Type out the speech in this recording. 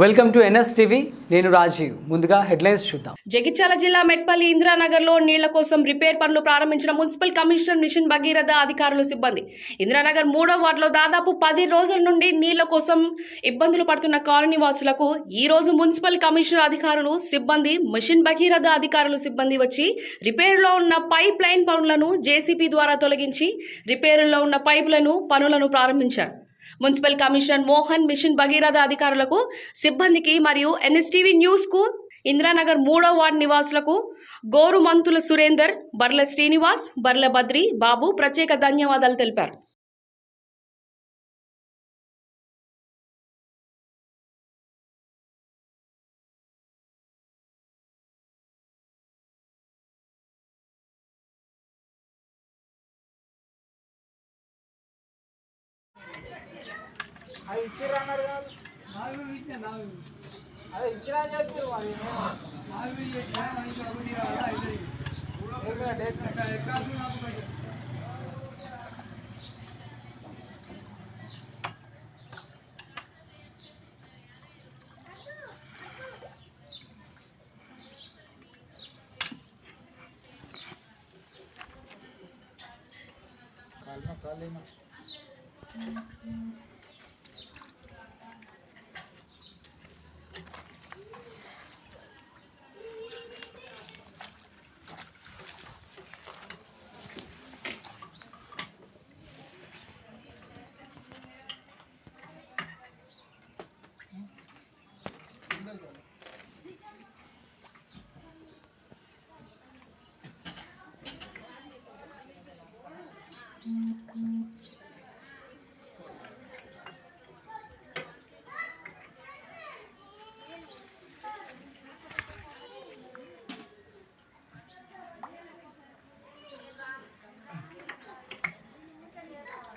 Welcome to NS TV. నేను రాజీవ్. ముందుగా headlines చూద్దాం. జగిత్యాల జిల్లా మెట్పల్లి ఇందిరానగర్లో నీళ్ళ కోసం రిపేర్ పనులు ప్రారంభించిన మున్సిపల్ కమిషనర్ మిషన్ భగీరథ అధికారులు సిబ్బంది. ఇందిరానగర్ మూడో వార్డులో దాదాపు పది రోజుల నుండి నీళ్ళ కోసం ఇబ్బందులు పడుతున్న కాలనీ వాసులకు ఈ రోజు మున్సిపల్ కమిషనర్ అధికారులు సిబ్బంది మిషన్ భగీరథ అధికారులు సిబ్బంది వచ్చి రిపేర్లో ఉన్న పైప్ లైన్ పనులను జేసీపీ ద్వారా తొలగించి రిపేరులో ఉన్న పైపులను పనులను ప్రారంభించారు. Municipal commissioner Mohan mission Bhagiratha అధికారులకు సిబ్బందికి మరియు ఎన్ఎస్టీవీ న్యూస్కు ఇందిరానగర్ మూడో వార్డు నివాసులకు గోరుమంతుల సురేందర్ బర్ల శ్రీనివాస్ బర్ల బద్రి బాబు ప్రత్యేక ధన్యవాదాలు తెలిపారు. అది ఇచ్చిర్రు అన్నారు కాదు. అదే ఇచ్చినా చెప్పారు మరి. ఏక్ మినిట్, ఏక్ మినిట్. కాలినా కాలినా Mm-hmm.